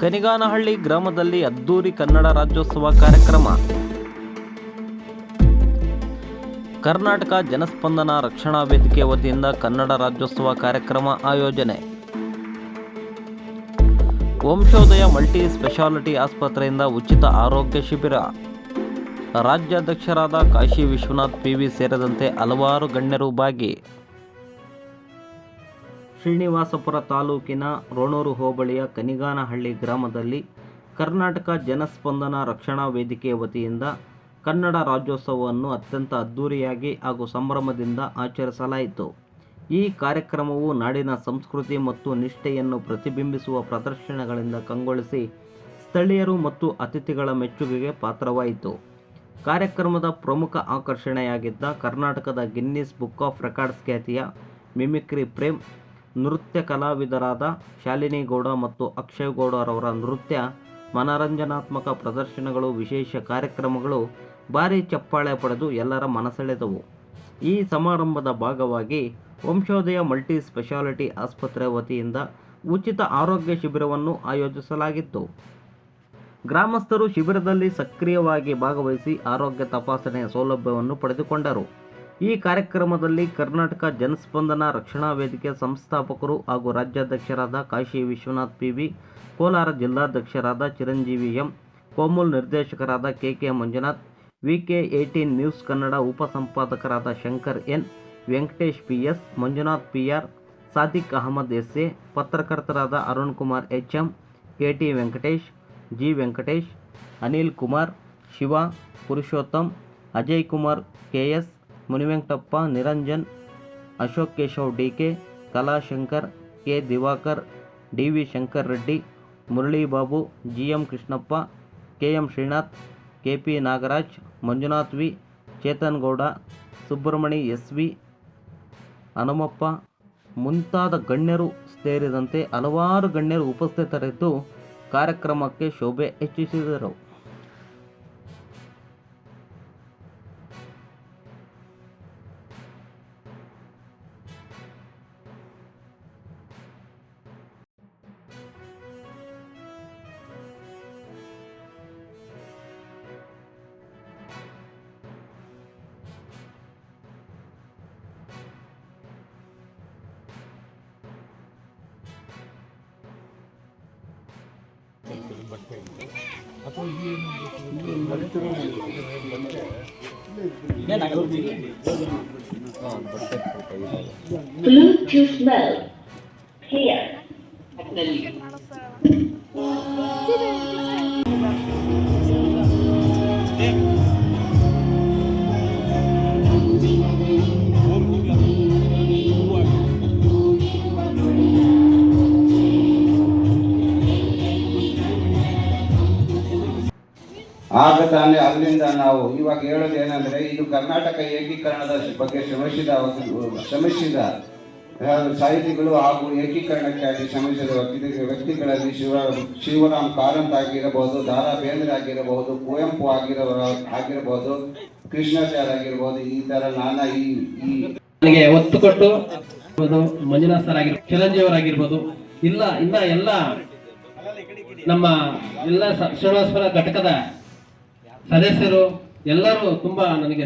ಕನಿಗಾನಹಳ್ಳಿ ಗ್ರಾಮದಲ್ಲಿ ಅದ್ದೂರಿ ಕನ್ನಡ ರಾಜ್ಯೋತ್ಸವ ಕಾರ್ಯಕ್ರಮ. ಕರ್ನಾಟಕ ಜನಸ್ಪಂದನ ರಕ್ಷಣಾ ವೇದಿಕೆ ವತಿಯಿಂದ ಕನ್ನಡ ರಾಜ್ಯೋತ್ಸವ ಕಾರ್ಯಕ್ರಮ ಆಯೋಜನೆ. ವಂಶೋದಯ ಮಲ್ಟಿ ಸ್ಪೆಷಾಲಿಟಿ ಆಸ್ಪತ್ರೆಯಿಂದ ಉಚಿತ ಆರೋಗ್ಯ ಶಿಬಿರ. ರಾಜ್ಯಾಧ್ಯಕ್ಷರಾದ ಕಾಶಿ ವಿಶ್ವನಾಥ್ ಪಿವಿ ಸೇರಿದಂತೆ ಹಲವಾರು ಗಣ್ಯರು ಭಾಗಿ ಶ್ರೀನಿವಾಸಪುರ ತಾಲೂಕಿನ ರೋಣೂರು ಹೋಬಳಿಯ ಕನಿಗಾನಹಳ್ಳಿ ಗ್ರಾಮದಲ್ಲಿ ಕರ್ನಾಟಕ ಜನಸ್ಪಂದನ ರಕ್ಷಣಾ ವೇದಿಕೆ ವತಿಯಿಂದ ಕನ್ನಡ ರಾಜ್ಯೋತ್ಸವವನ್ನು ಅತ್ಯಂತ ಅದ್ಧೂರಿಯಾಗಿ ಹಾಗೂ ಸಂಭ್ರಮದಿಂದ ಆಚರಿಸಲಾಯಿತು. ಈ ಕಾರ್ಯಕ್ರಮವು ನಾಡಿನ ಸಂಸ್ಕೃತಿ ಮತ್ತು ನಿಷ್ಠೆಯನ್ನು ಪ್ರತಿಬಿಂಬಿಸುವ ಪ್ರದರ್ಶನಗಳಿಂದ ಕಂಗೊಳಿಸಿ ಸ್ಥಳೀಯರು ಮತ್ತು ಅತಿಥಿಗಳ ಮೆಚ್ಚುಗೆಗೆ ಪಾತ್ರವಾಯಿತು. ಕಾರ್ಯಕ್ರಮದ ಪ್ರಮುಖ ಆಕರ್ಷಣೆಯಾಗಿದ್ದ ಕರ್ನಾಟಕದ ಗಿನ್ನಿಸ್ ಬುಕ್ ಆಫ್ ರೆಕಾರ್ಡ್ಸ್ ಖ್ಯಾತಿಯ ಮಿಮಿಕ್ರಿ ಪ್ರೇಮ್ ನೃತ್ಯ ಕಲಾವಿದರಾದ ಶಾಲಿನಿ ಗೌಡ ಮತ್ತು ಅಕ್ಷಯ್ ಗೌಡರವರ ನೃತ್ಯ, ಮನರಂಜನಾತ್ಮಕ ಪ್ರದರ್ಶನಗಳು, ವಿಶೇಷ ಕಾರ್ಯಕ್ರಮಗಳು ಭಾರೀ ಚಪ್ಪಾಳೆ ಪಡೆದು ಎಲ್ಲರ ಮನಸೆಳೆದವು. ಈ ಸಮಾರಂಭದ ಭಾಗವಾಗಿ ವಂಶೋದಯ ಮಲ್ಟಿ ಸ್ಪೆಷಾಲಿಟಿ ಆಸ್ಪತ್ರೆ ವತಿಯಿಂದ ಉಚಿತ ಆರೋಗ್ಯ ಶಿಬಿರವನ್ನು ಆಯೋಜಿಸಲಾಗಿತ್ತು. ಗ್ರಾಮಸ್ಥರು ಶಿಬಿರದಲ್ಲಿ ಸಕ್ರಿಯವಾಗಿ ಭಾಗವಹಿಸಿ ಆರೋಗ್ಯ ತಪಾಸಣೆಯ ಸೌಲಭ್ಯವನ್ನು ಪಡೆದುಕೊಂಡರು. ಈ ಕಾರ್ಯಕ್ರಮದಲ್ಲಿ ಕರ್ನಾಟಕ ಜನಸ್ಪಂದನ ರಕ್ಷಣಾ ವೇದಿಕೆ ಸಂಸ್ಥಾಪಕರು ಹಾಗೂ ರಾಜ್ಯಾಧ್ಯಕ್ಷರಾದ ಕಾಶಿ ವಿಶ್ವನಾಥ್ ಪಿವಿ, ಕೋಲಾರ ಜಿಲ್ಲಾಧ್ಯಕ್ಷರಾದ ಚಿರಂಜೀವಿ ಎಂ, ಕೋಮುಲ್ ನಿರ್ದೇಶಕರಾದ K K Manjunath, V K eighteen news Kannada ಉಪಸಂಪಾದಕರಾದ Shankar N, Venkatesh P S Manjunath P R Sadiq Ahmed S A, ಪತ್ರಕರ್ತರಾದ Arun Kumar H M K T Venkatesh, G Venkatesh, Anil Kumar, Shiva, Purushottam, Ajay Kumar K S Munivenkatappa Niranjan, Ashok Keshav D K Kalashankar, K. Diwakar, D. V. Shankar Reddy Muralibabu G M Krishnappa K M Srinath K P Nagaraj, Manjunath V, Chetan Gowda Subramani S V, Hanumappa. ಮುಂತಾದ ಗಣ್ಯರು ಸೇರಿದಂತೆ ಹಲವಾರು ಗಣ್ಯರು ಉಪಸ್ಥಿತರಿದ್ದು ಕಾರ್ಯಕ್ರಮಕ್ಕೆ ಶೋಭೆ ಹೆಚ್ಚಿಸಿದರು. Bluetooth mode. Here. ಆಗ ತಾನೇ ಅಲ್ಲಿಂದ ನಾವು ಇವಾಗ ಹೇಳೋದು ಏನಂದ್ರೆ ಇದು ಕರ್ನಾಟಕ ಏಕೀಕರಣದ ಬಗ್ಗೆ ಶ್ರಮಿಸಿದ ಶ್ರಮಿಸಿದ ಸಾಹಿತಿಗಳು ಹಾಗೂ ಏಕೀಕರಣಕ್ಕಾಗಿ ಶ್ರಮಿಸಿದ ವ್ಯಕ್ತಿ- ವ್ಯಕ್ತಿಗಳಲ್ಲಿ ಶಿವ, ಶಿವರಾಮ್ ಕಾರಂತ್ ಆಗಿರಬಹುದು ದಾರಾ ಬೇಂದ್ರೆ ಆಗಿರಬಹುದು, ಕುವೆಂಪು ಆಗಿರೋ ಆಗಿರಬಹುದು ಕೃಷ್ಣಾಚಾರ್ಯ ಆಗಿರ್ಬೋದು ಈ ತರ ನಾನಾ ಈ ನನಗೆ ಒತ್ತು ಕೊಟ್ಟು ಮಂಜುನಾಥ್ ಸರ್ ಆಗಿರ್ಬೋದು, ಚಿರಂಜೀವಿ ಅವರಾಗಿರ್ಬೋದು ಇಲ್ಲ, ಇನ್ನ ಎಲ್ಲ ನಮ್ಮ ಎಲ್ಲ ಶ್ರೀನಿವಾಸಪುರ ಘಟಕದ ಸದಸ್ಯರು ಎಲ್ಲರೂ ತುಂಬಾ ನನಗೆ